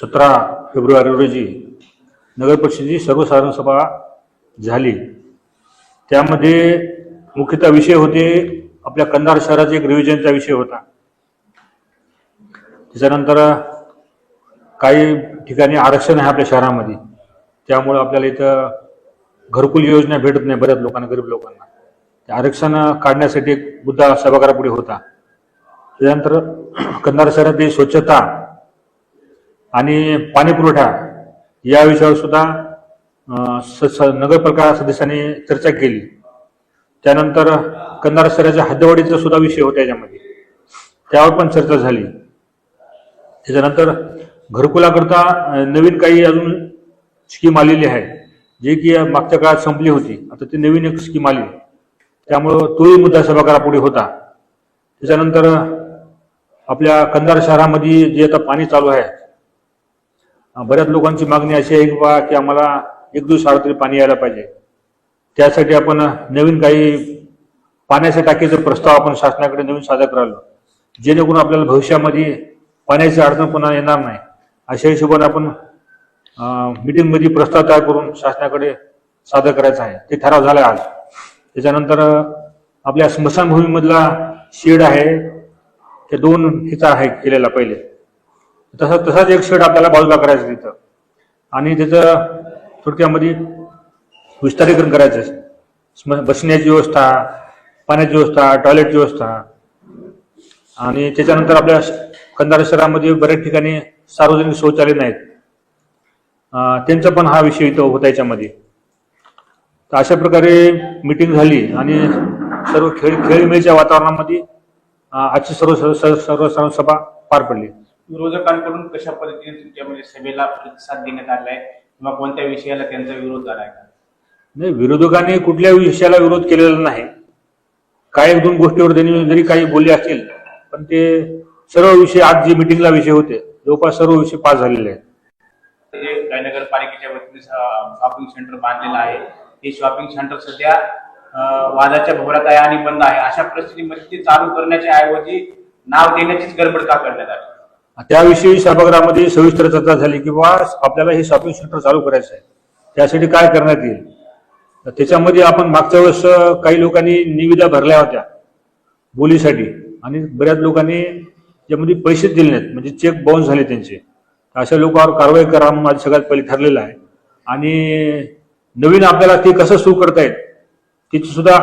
सतरा फेब्रुवारी रोजी नगर परिषदेची सर्वसाधारण सभा झाली. त्यामध्ये मुख्यतः विषय होते आपल्या कंधार शहराचे एक रिव्हिजनचा विषय होता. त्याच्यानंतर काही ठिकाणी आरक्षण आहे आपल्या शहरामध्ये. त्यामुळं आपल्याला इथं घरकुल योजना भेटत नाही बऱ्याच लोकांना गरीब लोकांना. ते आरक्षण काढण्यासाठी एक मुद्दा सभागृहापुढे होता. त्याच्यानंतर कंधार शहरातील स्वच्छता आणि पाणीपुरवठा या विषयावर सुद्धा स नगरपालिका सदस्यांनी चर्चा केली. त्यानंतर कंधार शहराच्या हद्दवाडीचा सुद्धा विषय होता याच्यामध्ये. त्यावर पण चर्चा झाली. त्याच्यानंतर घरकुलाकरता नवीन काही अजून स्कीम आलेली आहे जे की मागच्या काळात संपली होती. आता ती नवीन एक स्कीम आली. त्यामुळं तोही मुद्दा सभागृहापुढे होता. त्याच्यानंतर आपल्या कंधार शहरामध्ये जे आता पाणी चालू आहे बऱ्याच लोकांची मागणी अशी आहे की बा की आम्हाला एक दिवस तरी पाणी यायला पाहिजे. त्यासाठी आपण नवीन काही पाण्याच्या टाकीचा प्रस्ताव आपण शासनाकडे नवीन सादर करालो जेणेकरून आपल्याला भविष्यामध्ये पाण्याची अडचण पुन्हा येणार नाही. अशा हिशोबाने आपण मीटिंगमध्ये प्रस्ताव तयार करून शासनाकडे सादर करायचा आहे. ते ठराव झाला आज. त्याच्यानंतर आपल्या स्मशानभूमीमधला शेड आहे. ते दोन हिचा आहे केलेला पहिले. तसा तसाच एक शेड आपल्याला बाजूला करायचं तिथं. आणि त्याचं थोडक्यामध्ये विस्तारीकरण करायचं आहे. स्म- बसण्याची व्यवस्था पाण्याची व्यवस्था टॉयलेटची व्यवस्था. आणि त्याच्यानंतर आपल्या श- कंधार शहरामध्ये बऱ्याच ठिकाणी सार्वजनिक शौचालय नाहीत. त्यांचा पण हा विषय इथं होता याच्यामध्ये. तर अशा प्रकारे मिटिंग झाली आणि सर्व खेळ खेळीमेळीच्या वातावरणामध्ये आजची सर्व सर्व सर्व सर्व सभा पार पडली. विरोधकांकडून कशा पद्धतीने तुमच्यामध्ये सभेला प्रतिसाद देण्यात आलाय? किंवा कोणत्या विषयाला त्यांचा विरोध झालाय? का नाही विरोधकांनी कुठल्या विषयाला विरोध केलेला नाही. काही एक दोन गोष्टीवर त्यांनी जरी काही बोलले असतील पण ते सर्व विषय आज जे मिटिंगला विषय होते जवळपास सर्व विषय पास झालेले आहेत. नगरपालिकेच्या वतीने शॉपिंग सेंटर बांधलेलं आहे. हे शॉपिंग सेंटर सध्या वादाच्या भोवऱ्यात आहे आणि बंद आहे. अशा परिस्थितीमध्ये ते चालू करण्याच्या ऐवजी नाव देण्याचीच गडबड का करण्यात आली? त्याविषयी सभागृहामध्ये सविस्तर चर्चा झाली की बा आपल्याला हे शॉपिंग सेंटर चालू करायचं आहे त्यासाठी काय करण्यात येईल? तर त्याच्यामध्ये आपण मागच्या वेळेस काही लोकांनी निविदा भरल्या होत्या बोलीसाठी आणि बऱ्याच लोकांनी त्यामध्ये पैसे दिले नाहीत म्हणजे चेक बाउन्स झाले त्यांचे. अशा लोकांवर कारवाई करा माझं सगळ्यात पहिले ठरलेलं आहे. आणि नवीन आपल्याला ते कसं सुरू करता येईल त्याची सुद्धा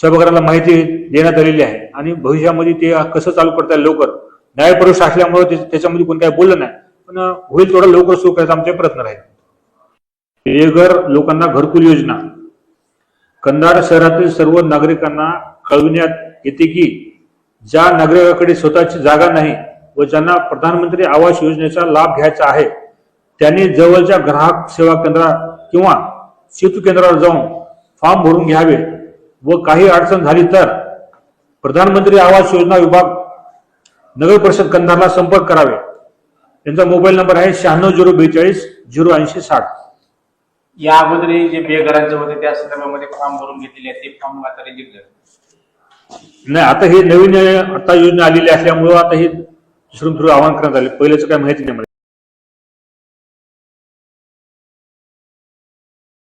सभागृहाला माहिती देण्यात आलेली आहे. आणि भविष्यामध्ये ते कसं चालू करता येईल लवकर न्यायपरुष असल्यामुळे त्याच्यामध्ये कोणी काही बोललं नाही. पण होईल तेवढं लवकर सुरू करायचा आमचे प्रयत्न राहील. बेघर लोकांना घरकुल योजना. कंधार शहरातील सर्व नागरिकांना कळविण्यात येते की ज्या नागरिकाकडे स्वतःची जागा नाही व ज्यांना प्रधानमंत्री आवास योजनेचा लाभ घ्यायचा आहे त्यांनी जवळच्या ग्राहक सेवा केंद्रा किंवा सेतू केंद्रावर जाऊन फॉर्म भरून घ्यावे व काही अडचण झाली तर प्रधानमंत्री आवास योजना विभाग नगर परिषद कंधारला संपर्क करावे. त्यांचा मोबाईल नंबर आहे शहाण्णव झिरो बेचाळीस झिरो ऐंशी साठ. या अगोदरही जे बेघरांचे होते त्या संदर्भामध्ये फॉर्म भरून घेतलेले आहेत. ते फॉर्म आता रिजेक्ट झाले नाही आता हे नवीन आता योजना आलेली असल्यामुळं आता हे दुसरं फिरून आवाहन करण्यात आले. पहिल्याचं काय माहिती नाही